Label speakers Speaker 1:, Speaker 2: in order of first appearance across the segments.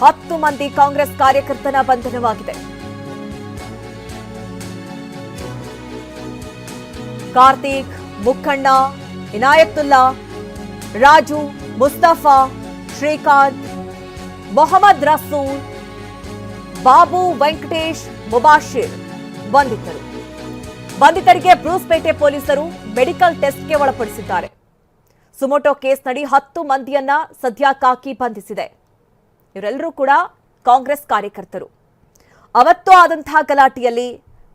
Speaker 1: ಹತ್ತು ಮಂದಿ ಕಾಂಗ್ರೆಸ್ ಕಾರ್ಯಕರ್ತನ ಬಂಧನವಾಗಿದೆ. ಕಾರ್ತಿಕ್ ಮುಖಣ್ಣ ಇನಾಯತುಲ್ಲಾ, ರಾಜು, ಮುಸ್ತಫಾ, ಶ್ರೀಕಾಂತ್, ಮೊಹಮ್ಮದ್ ರಸೂಲ್, ಬಾಬು ವೆಂಕಟೇಶ್ ಮುಬಾಶಿರ್ ಬಂಧಿತರು. ಬಂಧಿತರಿಗೆ ಬ್ರೂಸ್ಪೇಟೆ ಪೊಲೀಸರು ಮೆಡಿಕಲ್ ಟೆಸ್ಟ್ಗೆ ಒಳಪಡಿಸಿದ್ದಾರೆ. ಸುಮೋಟೋ ಕೇಸ್ನಡಿ ಹತ್ತು ಮಂದಿಯನ್ನ ಸದ್ಯ ಕಾಕಿ ಬಂಧಿಸಿದೆ. ಇವರೆಲ್ಲರೂ ಕೂಡ ಕಾಂಗ್ರೆಸ್ ಕಾರ್ಯಕರ್ತರು. ಅವತ್ತು ಆದಂತಹ ಗಲಾಟೆಯಲ್ಲಿ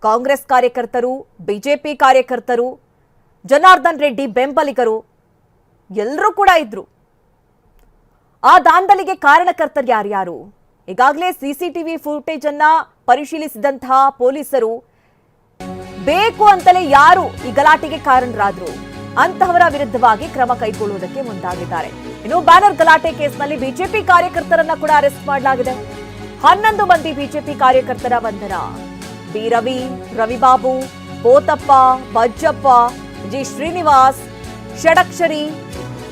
Speaker 1: ಕಾಂಗ್ರೆಸ್ ಕಾರ್ಯಕರ್ತರು, ಬಿಜೆಪಿ ಕಾರ್ಯಕರ್ತರು, ಜನಾರ್ದನ್ ರೆಡ್ಡಿ ಬೆಂಬಲಿಗರು ಎಲ್ಲರೂ ಕೂಡ ಇದ್ರು. ಆ ದಾಂಧಲಿಗೆ ಕಾರಣಕರ್ತರು ಯಾರ್ಯಾರು? ಈಗಾಗಲೇ ಸಿಸಿಟಿವಿ ಫುಟೇಜ್ ಅನ್ನ ಪರಿಶೀಲಿಸಿದಂತಹ ಪೊಲೀಸರು ಬೇಕು ಅಂತಲೇ ಯಾರು ಈ ಗಲಾಟೆಗೆ ಕಾರಣರಾದ್ರು? ಅಂತಹವರ ವಿರುದ್ಧವಾಗಿ ಕ್ರಮ ಕೈಗೊಳ್ಳುವುದಕ್ಕೆ ಮುಂದಾಗಿದ್ದಾರೆ. ಇನ್ನು ಬ್ಯಾನರ್ ಗಲಾಟೆ ಕೇಸ್ನಲ್ಲಿ ಬಿಜೆಪಿ ಕಾರ್ಯಕರ್ತರನ್ನ ಕೂಡ ಅರೆಸ್ಟ್ ಮಾಡಲಾಗಿದೆ. ಹನ್ನೊಂದು ಮಂದಿ ಬಿಜೆಪಿ ಕಾರ್ಯಕರ್ತರ ಬಂಧನ. B Ravi, Ravibabu Pothappa Bajjappa, G Srinivas, Shadakshari,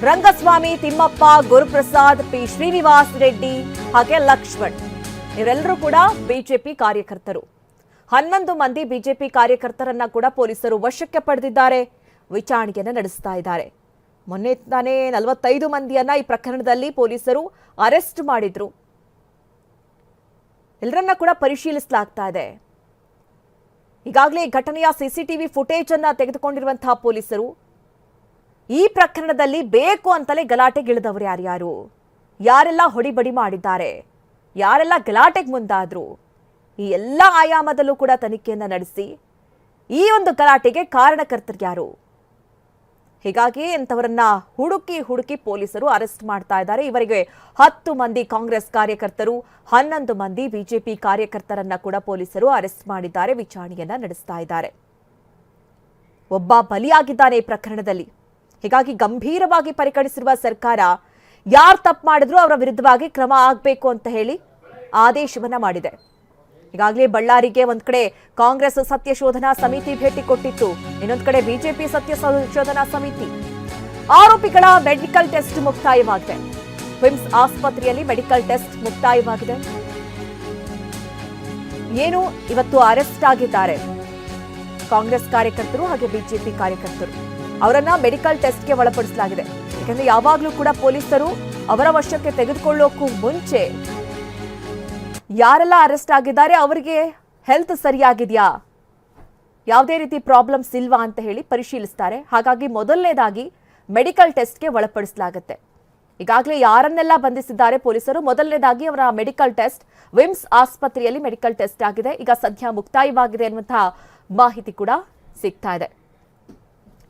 Speaker 1: Rangaswamy, Thimmappa, Guruprasad, P Srinivas Reddy, ಹಾಗೆ ಲಕ್ಷ್ಮಣ್. ಇವರೆಲ್ಲರೂ ಕೂಡ ಬಿಜೆಪಿ ಕಾರ್ಯಕರ್ತರು. ಹನ್ನೊಂದು ಮಂದಿ ಬಿಜೆಪಿ ಕಾರ್ಯಕರ್ತರನ್ನ ಕೂಡ ಪೊಲೀಸರು ವಶಕ್ಕೆ ಪಡೆದಿದ್ದಾರೆ. ವಿಚಾರಣೆಯನ್ನು ನಡೆಸ್ತಾ ಇದ್ದಾರೆ. ಮೊನ್ನೆ ತಾನೇ ನಲವತ್ತೈದು ಮಂದಿಯನ್ನ ಈ ಪ್ರಕರಣದಲ್ಲಿ ಪೊಲೀಸರು ಅರೆಸ್ಟ್ ಮಾಡಿದ್ರು. ಎಲ್ಲರನ್ನ ಕೂಡ ಪರಿಶೀಲಿಸಲಾಗ್ತಾ ಇದೆ. ಈಗಾಗಲೇ ಘಟನೆಯ ಸಿಸಿಟಿವಿ ಫುಟೇಜ್ ಅನ್ನ ತೆಗೆದುಕೊಂಡಿರುವಂತಹ ಪೊಲೀಸರು. ಈ ಪ್ರಕರಣದಲ್ಲಿ ಬೇಕು ಅಂತಲೇ ಗಲಾಟೆಗಿಳಿದವರು ಯಾರ್ಯಾರು? ಯಾರೆಲ್ಲ ಹೊಡಿಬಡಿ ಮಾಡಿದ್ದಾರೆ? ಯಾರೆಲ್ಲ ಗಲಾಟೆಗೆ ಮುಂದಾದ್ರು? ಈ ಎಲ್ಲ ಆಯಾಮದಲ್ಲೂ ಕೂಡ ತನಿಖೆಯನ್ನ ನಡೆಸಿ ಈ ಒಂದು ಗಲಾಟೆಗೆ ಕಾರಣಕರ್ತರು ಯಾರು? ಹೀಗಾಗಿ ಇಂಥವರನ್ನ ಹುಡುಕಿ ಹುಡುಕಿ ಪೊಲೀಸರು ಅರೆಸ್ಟ್ ಮಾಡ್ತಾ ಇದ್ದಾರೆ. ಇವರಿಗೆ ಹತ್ತು ಮಂದಿ ಕಾಂಗ್ರೆಸ್ ಕಾರ್ಯಕರ್ತರು, ಹನ್ನೊಂದು ಮಂದಿ ಬಿಜೆಪಿ ಕಾರ್ಯಕರ್ತರನ್ನ ಕೂಡ ಪೊಲೀಸರು ಅರೆಸ್ಟ್ ಮಾಡಿದ್ದಾರೆ, ವಿಚಾರಣೆಯನ್ನ ನಡೆಸ್ತಾ ಇದ್ದಾರೆ. ಒಬ್ಬ ಬಲಿಯಾಗಿದ್ದಾನೆ ಪ್ರಕರಣದಲ್ಲಿ. ಹೀಗಾಗಿ ಗಂಭೀರವಾಗಿ ಪರಿಗಣಿಸಿರುವ ಸರ್ಕಾರ ಯಾರು ತಪ್ಪು ಮಾಡಿದ್ರು ಅವರ ವಿರುದ್ಧವಾಗಿ ಕ್ರಮ ಆಗಬೇಕು ಅಂತ ಹೇಳಿ ಆದೇಶವನ್ನ ಮಾಡಿದೆ. ಈಗಾಗಲೇ ಬಳ್ಳಾರಿಗೆ ಒಂದ್ ಕಡೆ ಕಾಂಗ್ರೆಸ್ ಸತ್ಯ ಶೋಧನಾ ಸಮಿತಿ ಭೇಟಿ ಕೊಟ್ಟಿತ್ತು. ಇನ್ನೊಂದ್ ಕಡೆ ಬಿಜೆಪಿ ಸತ್ಯ ಶೋಧನಾ ಸಮಿತಿ. ಆರೋಪಿಗಳ ಮೆಡಿಕಲ್ ಟೆಸ್ಟ್ ಮುಕ್ತಾಯವಾಗಿದೆ. ವಿಮ್ಸ್ ಆಸ್ಪತ್ರೆಯಲ್ಲಿ ಮೆಡಿಕಲ್ ಟೆಸ್ಟ್ ಮುಕ್ತಾಯವಾಗಿದೆ. ಏನು, ಇವತ್ತು ಅರೆಸ್ಟ್ ಆಗಿದ್ದಾರೆ. ಕಾಂಗ್ರೆಸ್ ಕಾರ್ಯಕರ್ತರು ಹಾಗೆ ಬಿಜೆಪಿ ಕಾರ್ಯಕರ್ತರು. ಅವರನ್ನ ಮೆಡಿಕಲ್ ಟೆಸ್ಟ್ಗೆ ಒಳಪಡಿಸಲಾಗಿದೆ. ಯಾಕಂದ್ರೆ ಯಾವಾಗಲೂ ಕೂಡ ಪೊಲೀಸರು ಅವರ ವಶಕ್ಕೆ ತೆಗೆದುಕೊಳ್ಳೋಕ್ಕೂ ಮುಂಚೆ ಯಾರೆಲ್ಲ ಅರೆಸ್ಟ್ ಆಗಿದ್ದಾರೆ, ಅವರಿಗೆ ಹೆಲ್ತ್ ಸರಿಯಾಗಿದೆಯಾ? ಯಾವುದೇ ರೀತಿ ಪ್ರಾಬ್ಲಮ್ಸ್ ಇಲ್ವಾ ಅಂತ ಹೇಳಿ ಪರಿಶೀಲಿಸ್ತಾರೆ. ಹಾಗಾಗಿ ಮೊದಲನೇದಾಗಿ ಮೆಡಿಕಲ್ ಟೆಸ್ಟ್ಗೆ ಒಳಪಡಿಸಲಾಗುತ್ತೆ. ಈಗಾಗಲೇ ಯಾರನ್ನೆಲ್ಲ ಬಂಧಿಸಿದ್ದಾರೆ ಪೊಲೀಸರು, ಮೊದಲನೇದಾಗಿ ಅವರ ಮೆಡಿಕಲ್ ಟೆಸ್ಟ್ ವಿಮ್ಸ್ ಆಸ್ಪತ್ರೆಯಲ್ಲಿ ಮೆಡಿಕಲ್ ಟೆಸ್ಟ್ ಆಗಿದೆ. ಈಗ ಸದ್ಯ ಮುಕ್ತಾಯವಾಗಿದೆ ಅನ್ನುವಂತಹ ಮಾಹಿತಿ ಕೂಡ ಸಿಗ್ತಾ ಇದೆ.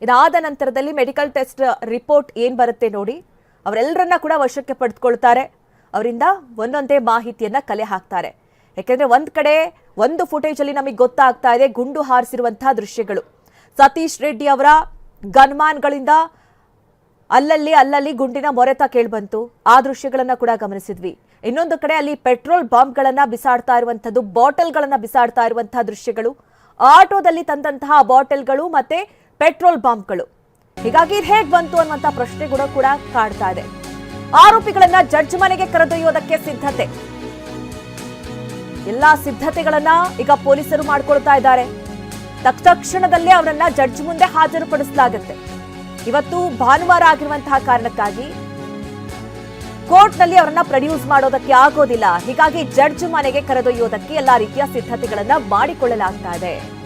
Speaker 1: ಇದಾದ ನಂತರದಲ್ಲಿ ಮೆಡಿಕಲ್ ಟೆಸ್ಟ್ ರಿಪೋರ್ಟ್ ಏನು ಬರುತ್ತೆ ನೋಡಿ. ಅವರೆಲ್ಲರನ್ನ ಕೂಡ ವಶಕ್ಕೆ ಪಡೆದುಕೊಳ್ತಾರೆ. ಅವರಿಂದ ಒಂದೊಂದೇ ಮಾಹಿತಿಯನ್ನ ಕಲೆ ಹಾಕ್ತಾರೆ. ಯಾಕೆಂದ್ರೆ ಒಂದ್ ಕಡೆ ಒಂದು ಫುಟೇಜ್ ಅಲ್ಲಿ ನಮಗೆ ಗೊತ್ತಾಗ್ತಾ ಇದೆ ಗುಂಡು ಹಾರಿಸಿರುವಂತಹ ದೃಶ್ಯಗಳು. ಸತೀಶ್ ರೆಡ್ಡಿ ಅವರ ಗನ್ಮಾನ್ಗಳಿಂದ ಅಲ್ಲಲ್ಲಿ ಅಲ್ಲಲ್ಲಿ ಗುಂಡಿನ ಮೊರೆತ ಕೇಳ್ಬಂತು ಆ ದೃಶ್ಯಗಳನ್ನ ಕೂಡ ಗಮನಿಸಿದ್ವಿ. ಇನ್ನೊಂದು ಕಡೆ ಅಲ್ಲಿ ಪೆಟ್ರೋಲ್ ಬಾಂಬ್ಗಳನ್ನ ಬಿಸಾಡ್ತಾ ಇರುವಂತದ್ದು ಬಾಟಲ್ಗಳನ್ನು ಬಿಸಾಡ್ತಾ ಇರುವಂತಹ ದೃಶ್ಯಗಳು, ಆಟೋದಲ್ಲಿ ತಂದಂತಹ ಬಾಟಲ್ಗಳು ಮತ್ತೆ ಪೆಟ್ರೋಲ್ ಬಾಂಬ್ಗಳು. ಹೀಗಾಗಿ ಇದು ಹೇಗೆ ಬಂತು ಅನ್ನುವಂಥ ಪ್ರಶ್ನೆಗಳು ಕೂಡ ಕಾಡ್ತಾ ಇದೆ. ಆರೋಪಿಗಳನ್ನ ಜಡ್ಜ್ ಮನೆಗೆ ಕರೆದೊಯ್ಯೋದಕ್ಕೆ ಸಿದ್ಧತೆ. ಎಲ್ಲಾ ಸಿದ್ಧತೆಗಳನ್ನ ಈಗ ಪೊಲೀಸರು ಮಾಡ್ಕೊಳ್ತಾ ಇದ್ದಾರೆ. ತಕ್ಷಣದಲ್ಲೇ ಅವರನ್ನ ಜಡ್ಜ್ ಮುಂದೆ ಹಾಜರುಪಡಿಸಲಾಗುತ್ತೆ. ಇವತ್ತು ಭಾನುವಾರ ಆಗಿರುವಂತಹ ಕಾರಣಕ್ಕಾಗಿ ಕೋರ್ಟ್ನಲ್ಲಿ ಅವರನ್ನ ಪ್ರೊಡ್ಯೂಸ್ ಮಾಡೋದಕ್ಕೆ ಆಗೋದಿಲ್ಲ. ಹೀಗಾಗಿ ಜಡ್ಜ್ ಮನೆಗೆ ಕರೆದೊಯ್ಯೋದಕ್ಕೆ ಎಲ್ಲಾ ರೀತಿಯ ಸಿದ್ಧತೆಗಳನ್ನ ಮಾಡಿಕೊಳ್ಳಲಾಗ್ತಾ ಇದೆ.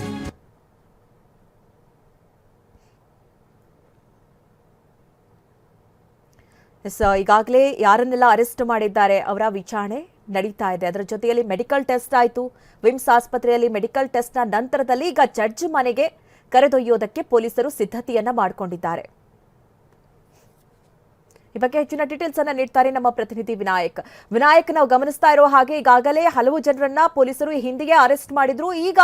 Speaker 1: ಈಗಾಗಲೇ ಯಾರನ್ನೆಲ್ಲ ಅರೆಸ್ಟ್ ಮಾಡಿದ್ದಾರೆ ಅವರ ವಿಚಾರಣೆ ನಡೀತಾ ಇದೆ. ಅದರ ಜೊತೆಯಲ್ಲಿ ಮೆಡಿಕಲ್ ಟೆಸ್ಟ್ ಆಯಿತು. ವಿಮ್ಸ್ ಆಸ್ಪತ್ರೆಯಲ್ಲಿ ಮೆಡಿಕಲ್ ಟೆಸ್ಟ್ನ ನಂತರದಲ್ಲಿ ಈಗ ಜಡ್ಜ್ ಮನೆಗೆ ಕರೆದೊಯ್ಯೋದಕ್ಕೆ ಪೊಲೀಸರು ಸಿದ್ಧತೆಯನ್ನ ಮಾಡಿಕೊಂಡಿದ್ದಾರೆ. ಈ ಬಗ್ಗೆ ಹೆಚ್ಚಿನ ಡೀಟೇಲ್ಸ್ ಅನ್ನ ನೀಡ್ತಾರೆ ನಮ್ಮ ಪ್ರತಿನಿಧಿ ವಿನಾಯಕ್. ವಿನಾಯಕ್ ನಾವು ಗಮನಿಸ್ತಾ ಇರೋ ಹಾಗೆ ಈಗಾಗಲೇ ಹಲವು ಜನರನ್ನ ಪೊಲೀಸರು ಹಿಂದಿಗೆ ಅರೆಸ್ಟ್ ಮಾಡಿದ್ರು. ಈಗ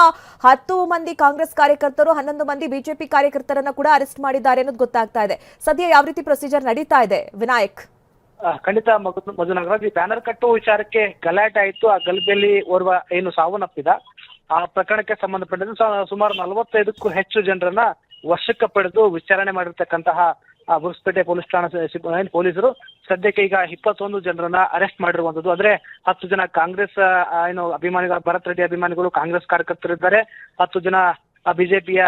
Speaker 1: ಹತ್ತು ಮಂದಿ ಕಾಂಗ್ರೆಸ್ ಕಾರ್ಯಕರ್ತರು, ಹನ್ನೊಂದು ಮಂದಿ ಬಿಜೆಪಿ ಕಾರ್ಯಕರ್ತರನ್ನ ಕೂಡ ಅರೆಸ್ಟ್ ಮಾಡಿದ್ದಾರೆ ಅನ್ನೋದು ಗೊತ್ತಾಗ್ತಾ ಇದೆ. ಸದ್ಯ ಯಾವ ರೀತಿ ಪ್ರೊಸೀಜರ್ ನಡೀತಾ ಇದೆ, ವಿನಾಯಕ್?
Speaker 2: ಖಂಡಿತ ಮಧು ನಗರಾಜ್ ಈ ಬ್ಯಾನರ್ ಕಟ್ಟುವ ವಿಚಾರಕ್ಕೆ ಗಲಾಟೆ ಆಯ್ತು. ಆ ಗಲಭೆಯಲ್ಲಿ ಓರ್ವ ಏನು ಸಾವನ್ನಪ್ಪಿದ ಆ ಪ್ರಕರಣಕ್ಕೆ ಸಂಬಂಧಪಟ್ಟಂತೆ ಸುಮಾರು ನಲವತ್ತೈದಕ್ಕೂ ಹೆಚ್ಚು ಜನರನ್ನ ವಶಕ್ಕೆ ಪಡೆದು ವಿಚಾರಣೆ ಮಾಡಿರ್ತಕ್ಕಂತಹ ಆ, ಬುರ್ಸ್ಪೇಟೆ ಪೊಲೀಸ್ ಠಾಣಾ ಪೊಲೀಸರು ಸದ್ಯಕ್ಕೆ ಈಗ ಇಪ್ಪತ್ತೊಂದು ಜನರನ್ನ ಅರೆಸ್ಟ್ ಮಾಡಿರುವಂತದ್ದು. ಅಂದ್ರೆ ಹತ್ತು ಜನ ಕಾಂಗ್ರೆಸ್ ಏನು ಅಭಿಮಾನಿಗಳು ಭರತ್ ರೆಡ್ಡಿ ಅಭಿಮಾನಿಗಳು ಕಾಂಗ್ರೆಸ್ ಕಾರ್ಯಕರ್ತರಿದ್ದಾರೆ. ಹತ್ತು ಜನ ಬಿಜೆಪಿಯ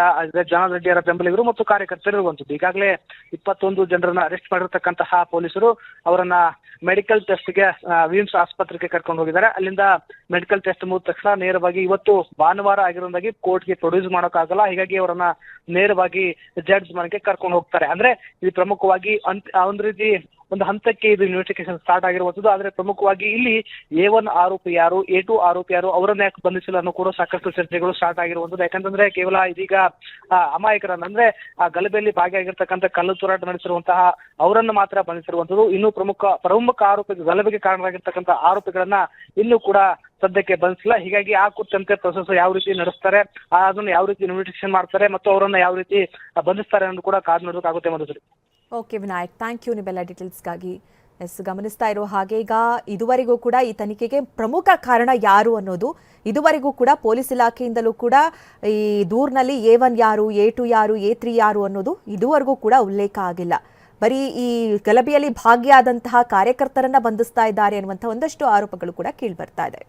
Speaker 2: ಜನ ರೆಡ್ಡಿಯರ ಬೆಂಬಲಿಗರು ಮತ್ತು ಕಾರ್ಯಕರ್ತರು ಇರುವಂತದ್ದು ಈಗಾಗಲೇ ಇಪ್ಪತ್ತೊಂದು ಜನರನ್ನ ಅರೆಸ್ಟ್ ಮಾಡಿರ್ತಕ್ಕಂತಹ ಪೊಲೀಸರು ಅವರನ್ನ ಮೆಡಿಕಲ್ ಟೆಸ್ಟ್ಗೆ ವಿಮ್ಸ್ ಆಸ್ಪತ್ರೆಗೆ ಕರ್ಕೊಂಡು ಹೋಗಿದ್ದಾರೆ. ಅಲ್ಲಿಂದ ಮೆಡಿಕಲ್ ಟೆಸ್ಟ್ ಮುಗಿದ ತಕ್ಷಣ ನೇರವಾಗಿ ಇವತ್ತು ಭಾನುವಾರ ಆಗಿರೋದಾಗಿ ಕೋರ್ಟ್ಗೆ ಪ್ರೊಡ್ಯೂಸ್ ಮಾಡೋಕ್ಕಾಗಲ್ಲ. ಹೀಗಾಗಿ ಅವರನ್ನ ನೇರವಾಗಿ ಜಡ್ಜ್ ಮನೆಗೆ ಕರ್ಕೊಂಡು ಹೋಗ್ತಾರೆ. ಅಂದ್ರೆ ಇದು ಪ್ರಮುಖವಾಗಿ ಒಂದು ರೀತಿ ಒಂದು ಹಂತಕ್ಕೆ ಇದು ಇನ್ವೆಸ್ಟಿಗೇಷನ್ ಸ್ಟಾರ್ಟ್ ಆಗಿರುವಂತದ್ದು. ಆದ್ರೆ ಪ್ರಮುಖವಾಗಿ ಇಲ್ಲಿ ಎ ಒನ್ ಆರೋಪಿ ಯಾರು ಎ ಟು ಆರೋಪಿ ಯಾರು, ಅವರನ್ನ ಯಾಕೆ ಬಂಧಿಸಿಲ್ಲ ಅನ್ನೋ ಕೂಡ ಸಾಕಷ್ಟು ಚರ್ಚೆಗಳು ಸ್ಟಾರ್ಟ್ ಆಗಿರುವಂತದ್ದು. ಯಾಕಂತಂದ್ರೆ ಕೇವಲ ಇದೀಗ ಅಮಾಯಕರನ್ನ ಅಂದ್ರೆ, ಆ, ಗಲಭೆಯಲ್ಲಿ ಭಾಗಿಯಾಗಿರ್ತಕ್ಕಂಥ ಕಲ್ಲು ತೂರಾಟ ನಡೆಸಿರುವಂತಹ ಅವರನ್ನು ಮಾತ್ರ ಬಂಧಿಸಿರುವಂತದ್ದು. ಇನ್ನೂ ಪ್ರಮುಖ ಪ್ರಮುಖ ಆರೋಪಿ ಗಲಭೆಗೆ ಕಾರಣವಾಗಿರ್ತಕ್ಕಂಥ ಆರೋಪಿಗಳನ್ನ ಇನ್ನೂ ಕೂಡ ಸದ್ಯಕ್ಕೆ ಬಂಧಿಸಿಲ್ಲ. ಹೀಗಾಗಿ ಆ ಕುರಿತಂತೆ ಪ್ರೊಸೆಸ್ ಯಾವ ರೀತಿ ನಡೆಸ್ತಾರೆ ಅದನ್ನು ಯಾವ ರೀತಿ ಇನ್ವೆಸ್ಟಿಗೇಷನ್ ಮಾಡ್ತಾರೆ ಮತ್ತು ಅವರನ್ನ ಯಾವ ರೀತಿ ಬಂಧಿಸ್ತಾರೆ ಅನ್ನೋದು ಕೂಡ ಕಾದು ನೋಡೋಕ್ಕಾಗುತ್ತೆ Madhushree
Speaker 1: okay Vinayak thank you ನಿಮ್ಮೆಲ್ಲ ಡೀಟೇಲ್ಸ್ಗಾಗಿ ಎಸ್, ಗಮನಿಸ್ತಾ ಇರೋ ಹಾಗೆ ಈಗ ಇದುವರೆಗೂ ಕೂಡ ಈ ತನಿಖೆಗೆ ಪ್ರಮುಖ ಕಾರಣ ಯಾರು ಅನ್ನೋದು ಇದುವರೆಗೂ ಕೂಡ ಪೊಲೀಸ್ ಇಲಾಖೆಯಿಂದಲೂ ಕೂಡ ಈ ದೂರ್ನಲ್ಲಿ ಎ ಒನ್ ಯಾರು, ಎ ಟು ಯಾರು, ಎ ತ್ರೀ ಯಾರು ಅನ್ನೋದು ಇದುವರೆಗೂ ಕೂಡ ಉಲ್ಲೇಖ ಆಗಿಲ್ಲ. ಬರೀ ಈ ಗಲಭೆಯಲ್ಲಿ ಭಾಗಿಯಾದಂತಹ ಕಾರ್ಯಕರ್ತರನ್ನ ಬಂಧಿಸ್ತಾ ಇದ್ದಾರೆ ಅನ್ನುವಂಥ ಒಂದಷ್ಟು ಆರೋಪಗಳು ಕೂಡ ಕೇಳಿ ಬರ್ತಾ ಇದೆ.